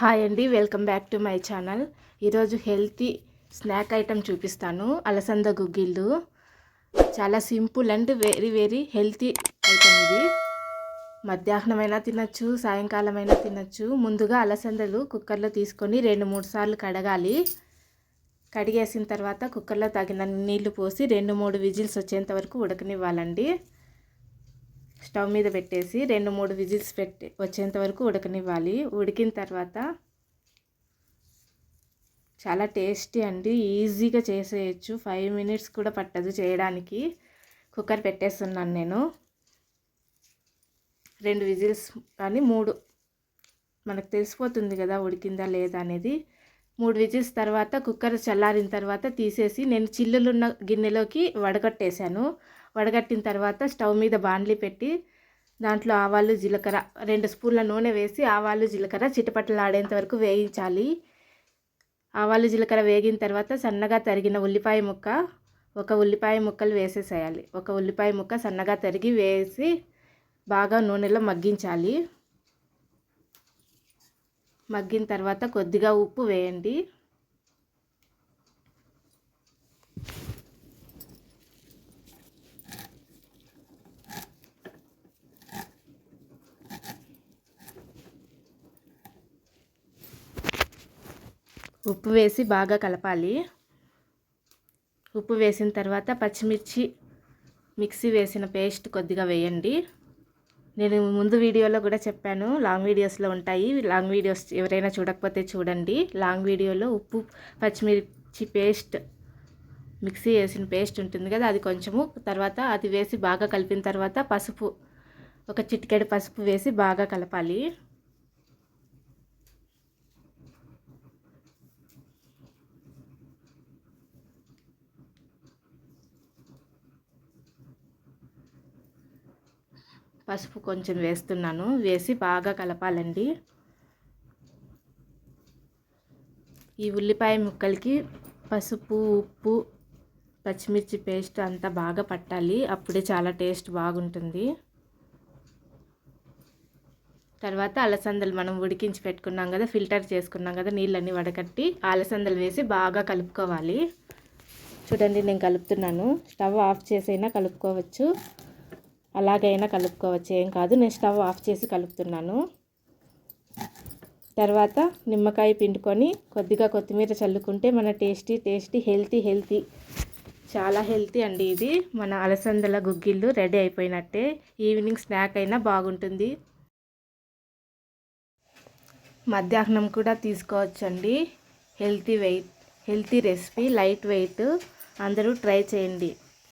Hi అండి welcome back to my channel ఈరోజు healthy snack item చూపిస్తాను అలసంద గుగ్గిళ్ళు. చాలా simple and very very healthy item ఇది. మధ్యాహ్నమైనా తినచ్చు సాయంకాలమైనా తినచ్చు. ముందుగా అలసందలు కుక్కర్లో తీసుకొని రెండు మూడు సార్లు కడగాలి. కడిగేసిన తర్వాత కుక్కర్లో తగిన నీళ్ళు పోసి రెండు మూడు విజిల్స్ వచ్చేంత వరకు ఉడకనివ్వాలండి. స్టవ్ మీద పెట్టేసి రెండు మూడు విజిల్స్ పెట్టి వచ్చేంత వరకు ఉడకనివ్వాలి. ఉడికిన తర్వాత చాలా టేస్టీ అండి. ఈజీగా చేసేయచ్చు. ఫైవ్ మినిట్స్ కూడా పట్టదు చేయడానికి. కుక్కర్ పెట్టేస్తున్నాను నేను. రెండు విజిల్స్ కానీ మూడు. మనకు తెలిసిపోతుంది కదా ఉడికిందా లేదా అనేది. మూడు విజిల్స్ తర్వాత కుక్కర్ చల్లారిన తర్వాత తీసేసి నేను చిల్లులున్న గిన్నెలోకి వడగట్టేశాను. వడగట్టిన తర్వాత స్టవ్ మీద బాండ్లీ పెట్టి దాంట్లో ఆవాలు జీలకర్ర రెండు స్పూన్ల నూనె వేసి ఆవాలు జీలకర్ర చిటపట్టలు ఆడేంత వరకు వేయించాలి. ఆవాలు జీలకర్ర వేగిన తర్వాత సన్నగా తరిగిన ఉల్లిపాయ ముక్క ఒక ఉల్లిపాయ ముక్కలు వేసేసేయాలి. ఒక ఉల్లిపాయ ముక్క సన్నగా తరిగి వేసి బాగా నూనెలో మగ్గించాలి. మగ్గిన తర్వాత కొద్దిగా ఉప్పు వేయండి. ఉప్పు వేసి బాగా కలపాలి. ఉప్పు వేసిన తర్వాత పచ్చిమిర్చి మిక్సీ వేసిన పేస్ట్ కొద్దిగా వేయండి. నేను ముందు వీడియోలో కూడా చెప్పాను లాంగ్ వీడియోస్లో ఉంటాయి. లాంగ్ వీడియోస్ ఎవరైనా చూడకపోతే చూడండి. లాంగ్ వీడియోలో ఉప్పు పచ్చిమిర్చి పేస్ట్ మిక్సీ వేసిన పేస్ట్ ఉంటుంది కదా అది కొంచెము. తర్వాత అది వేసి బాగా కలిపిన తర్వాత పసుపు ఒక చిటికెడు పసుపు వేసి బాగా కలపాలి. పసుపు కొంచెం వేస్తున్నాను. వేసి బాగా కలపాలండి. ఈ ఉల్లిపాయ ముక్కలకి పసుపు ఉప్పు పచ్చిమిర్చి పేస్ట్ అంతా బాగా పట్టాలి. అప్పుడే చాలా టేస్ట్ బాగుంటుంది. తర్వాత అలసందలు మనం ఉడికించి పెట్టుకున్నాం కదా ఫిల్టర్ చేసుకున్నాం కదా నీళ్ళన్నీ వడకట్టి అలసందలు వేసి బాగా కలుపుకోవాలి. చూడండి నేను కలుపుతున్నాను. స్టవ్ ఆఫ్ చేసైనా కలుపుకోవచ్చు. అలాగైనా కలుపుకోవచ్చు. ఏం కాదు నేను స్టవ్ ఆఫ్ చేసి కలుపుతున్నాను. తర్వాత నిమ్మకాయ పిండుకొని కొద్దిగా కొత్తిమీర చల్లుకుంటే మన టేస్టీ టేస్టీ హెల్తీ హెల్తీ చాలా హెల్తీ అండి ఇది. మన అలసందల గుగ్గిళ్ళు రెడీ అయిపోయినట్టే. ఈవినింగ్ స్నాక్ అయినా బాగుంటుంది. మధ్యాహ్నం కూడా తీసుకోవచ్చండి. Healthy weight healthy recipe light weight. అందరూ ట్రై చేయండి.